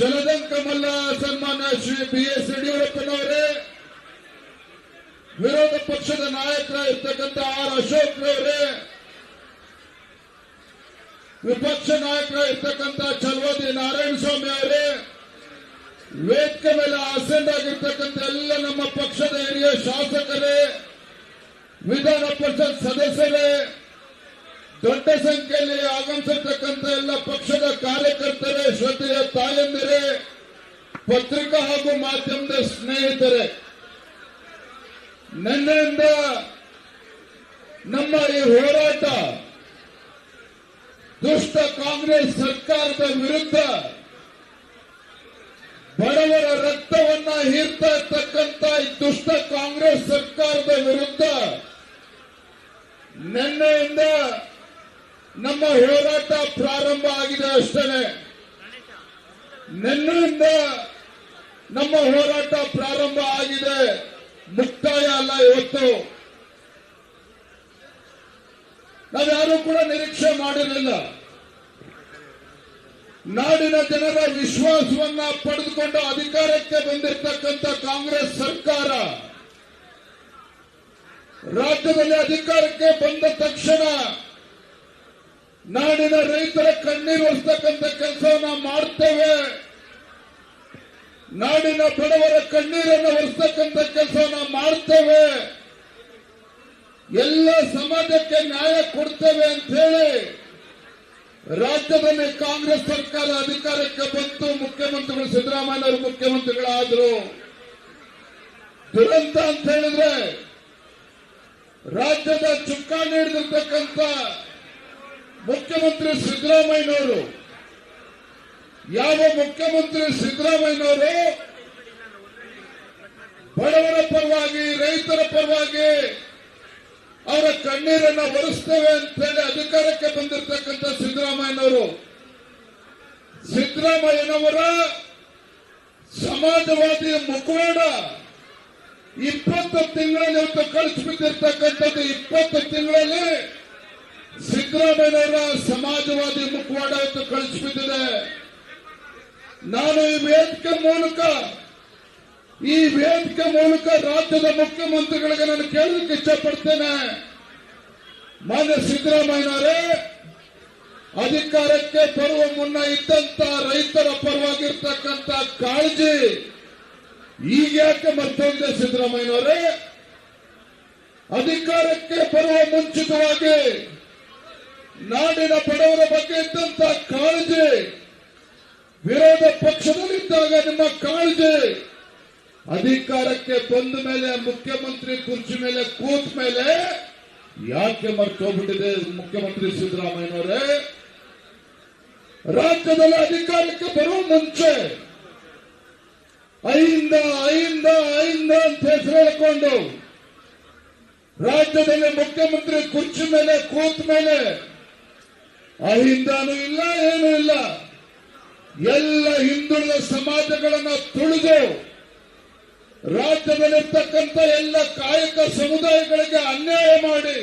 ಜಲದಂಕ ಮಲ್ಲ ಸನ್ಮಾನ್ಯ Shri B S ಯಡಿಯೂರಪ್ಪನವರೇ, ವಿರೋಧ ಪಕ್ಷದ ನಾಯಕರಾಗಿರ್ತಕ್ಕಂಥ ಆರ್ ಅಶೋಕ್ ರವರೇ ವಿಪಕ್ಷ ನಾಯಕರಾಗಿರ್ತಕ್ಕಂಥ ಚಲವಾದಿ ನಾರಾಯಣ ಸ್ವಾಮಿ ಅವರೇ, ವೇದಿಕೆ ಮೇಲೆ ಅಸೆಂಡ್ ಆಗಿರ್ತಕ್ಕಂಥ ಎಲ್ಲ ನಮ್ಮ ಪಕ್ಷದ ಹಿರಿಯ ಶಾಸಕರೇ, ವಿಧಾನ ಪರಿಷತ್ ಸದಸ್ಯರೇ, ದೊಡ್ಡ ಸಂಖ್ಯೆಯಲ್ಲಿ ಆಗಮಿಸಿರ್ತಕ್ಕಂಥ ಎಲ್ಲ ಪಕ್ಷದ ಪತ್ರಿಕಾ ಹಾಗೂ ಮಾಧ್ಯಮದ ಸ್ನೇಹಿತರೆ ನಿನ್ನೆಯಿಂದ ನಮ್ಮ ಈ ಹೋರಾಟ ದುಷ್ಟ ಕಾಂಗ್ರೆಸ್ ಸರ್ಕಾರದ ವಿರುದ್ಧ ಬಡವರ ರಕ್ತವನ್ನ ಹೀರ್ತಾ ಇರ್ತಕ್ಕಂಥ ಈ ದುಷ್ಟ ಕಾಂಗ್ರೆಸ್ ಸರ್ಕಾರದ ವಿರುದ್ಧ ನಿನ್ನೆಯಿಂದ ನಮ್ಮ ಹೋರಾಟ ಪ್ರಾರಂಭ ಆಗಿದೆ ಅಷ್ಟೇ. ನಿನ್ನೆಯಿಂದ ನಮ್ಮ ಹೋರಾಟ ಪ್ರಾರಂಭ ಆಗಿದೆ. ಮುಕ್ತಾಯ ಅಲ್ಲ ಇವತ್ತು. ನಾವ್ಯಾರೂ ಕೂಡ ನಿರೀಕ್ಷೆ ಮಾಡಿರಲಿಲ್ಲ. ನಾಡಿನ ಜನರ ವಿಶ್ವಾಸವನ್ನ ಪಡೆದುಕೊಂಡು ಅಧಿಕಾರಕ್ಕೆ ಬಂದಿರತಕ್ಕಂಥ ಕಾಂಗ್ರೆಸ್ ಸರ್ಕಾರ ರಾಜ್ಯದಲ್ಲಿ ಅಧಿಕಾರಕ್ಕೆ ಬಂದ ತಕ್ಷಣ ನಾಡಿನ ರೈತರ ಕಣ್ಣೀರು ಒರೆಸ್ತಕ್ಕಂಥ ಕೆಲಸವನ್ನ ಮಾಡ್ತೇವೆ. ನಾಡಿನ ಬಡವರ ಕಣ್ಣೀರನ್ನು ಒರೆಸ್ತಕ್ಕಂಥ ನಾವು ಮಾಡ್ತೇವೆ. ಎಲ್ಲ ಸಮಾಜಕ್ಕೆ ನ್ಯಾಯ ಕೊಡ್ತೇವೆ ಅಂತ ಹೇಳಿ ರಾಜ್ಯದಲ್ಲಿ ಕಾಂಗ್ರೆಸ್ ಸರ್ಕಾರ ಅಧಿಕಾರಕ್ಕೆ ಬಂತು. ಮುಖ್ಯಮಂತ್ರಿಗಳು ಸಿದ್ದರಾಮಯ್ಯ ಅವರು ಮುಖ್ಯಮಂತ್ರಿಗಳಾದ್ರು. ದುರಂತ ಅಂತ ಹೇಳಿದ್ರೆ ರಾಜ್ಯದ ಚುಕ್ಕಾಣಿ ಹಿಡಿದಿರ್ತಕ್ಕಂಥ ಮುಖ್ಯಮಂತ್ರಿ ಸಿದ್ದರಾಮಯ್ಯನವರು ಯಾವ ಮುಖ್ಯಮಂತ್ರಿ ಸಿದ್ದರಾಮಯ್ಯನವರು ಬಡವರ ಪರವಾಗಿ, ರೈತರ ಪರವಾಗಿ ಅವರ ಕಣ್ಣೀರನ್ನ ಒರೆಸ್ತೇವೆ ಅಂತ ಹೇಳಿ ಅಧಿಕಾರಕ್ಕೆ ಬಂದಿರತಕ್ಕಂಥ ಸಿದ್ದರಾಮಯ್ಯನವರು, ಸಿದ್ದರಾಮಯ್ಯನವರ ಸಮಾಜವಾದಿ ಮುಖವಾಡ ಇಪ್ಪತ್ತು ತಿಂಗಳಲ್ಲಿ ಇವತ್ತು ಕಳಿಸ್ಬಿಟ್ಟಿರ್ತಕ್ಕಂಥದ್ದು ಇಪ್ಪತ್ತು ತಿಂಗಳಲ್ಲಿ ಸಿದ್ದರಾಮಯ್ಯನವರ ಸಮಾಜವಾದಿ ಮುಖವಾಡ ಇವತ್ತು ಕಳಿಸ್ಬಿಟ್ಟಿದೆ ನಾನು ಈ ವೇದಿಕೆ ಮೂಲಕ, ಈ ವೇದಿಕೆ ಮೂಲಕ ರಾಜ್ಯದ ಮುಖ್ಯಮಂತ್ರಿಗಳಿಗೆ ನಾನು ಕೇಳಲಿಕ್ಕೆ ಇಷ್ಟಪಡ್ತೇನೆ. ಮಾನ್ಯ ಸಿದ್ದರಾಮಯ್ಯನವರೇ, ಅಧಿಕಾರಕ್ಕೆ ಬರುವ ಮುನ್ನ ಇದ್ದಂತ ರೈತರ ಪರವಾಗಿರ್ತಕ್ಕಂತ ಕಾಳಜಿ ಈಗ ಯಾಕೆ ಮರ್ತೊಂದೆ ಸಿದ್ದರಾಮಯ್ಯನವರೇ? ಅಧಿಕಾರಕ್ಕೆ ಬರುವ ಮುಂಚಿತವಾಗಿ ನಾಡಿನ ಬಡವರ ಬಗ್ಗೆ ಇದ್ದಂತ ಕಾಳಜಿ ವಿರೋಧ ಕಾಳಜಿ ಅಧಿಕಾರಕ್ಕೆ ಬಂದ ಮೇಲೆ, ಮುಖ್ಯಮಂತ್ರಿ ಕುರ್ಚಿ ಮೇಲೆ ಕೂತ ಮೇಲೆ ಯಾಕೆ ಮರ್ತೋಗ್ಬಿಟ್ಟಿದೆ ಮುಖ್ಯಮಂತ್ರಿ ಸಿದ್ದರಾಮಯ್ಯನವರೇ ರಾಜ್ಯದಲ್ಲಿ ಅಧಿಕಾರಕ್ಕೆ ಬರುವ ಮುಂಚೆ ಐಂದ ಐಂದ ಐಂದ ಅಂತ ಹೆಸರು ಹೇಳ್ಕೊಂಡು ರಾಜ್ಯದಲ್ಲಿ ಮುಖ್ಯಮಂತ್ರಿ ಕುರ್ಚಿ ಮೇಲೆ ಕೂತ ಮೇಲೆ ಅಹಿಂದಾನು ಇಲ್ಲ, ಏನೂ ಇಲ್ಲ. ಎಲ್ಲ ಹಿಂದುಳಿದ ಸಮಾಜಗಳನ್ನ ತುಳಿದು ರಾಜ್ಯದಲ್ಲಿರ್ತಕ್ಕಂಥ ಎಲ್ಲ ಕಾಯಕ ಸಮುದಾಯಗಳಿಗೆ ಅನ್ಯಾಯ ಮಾಡಿ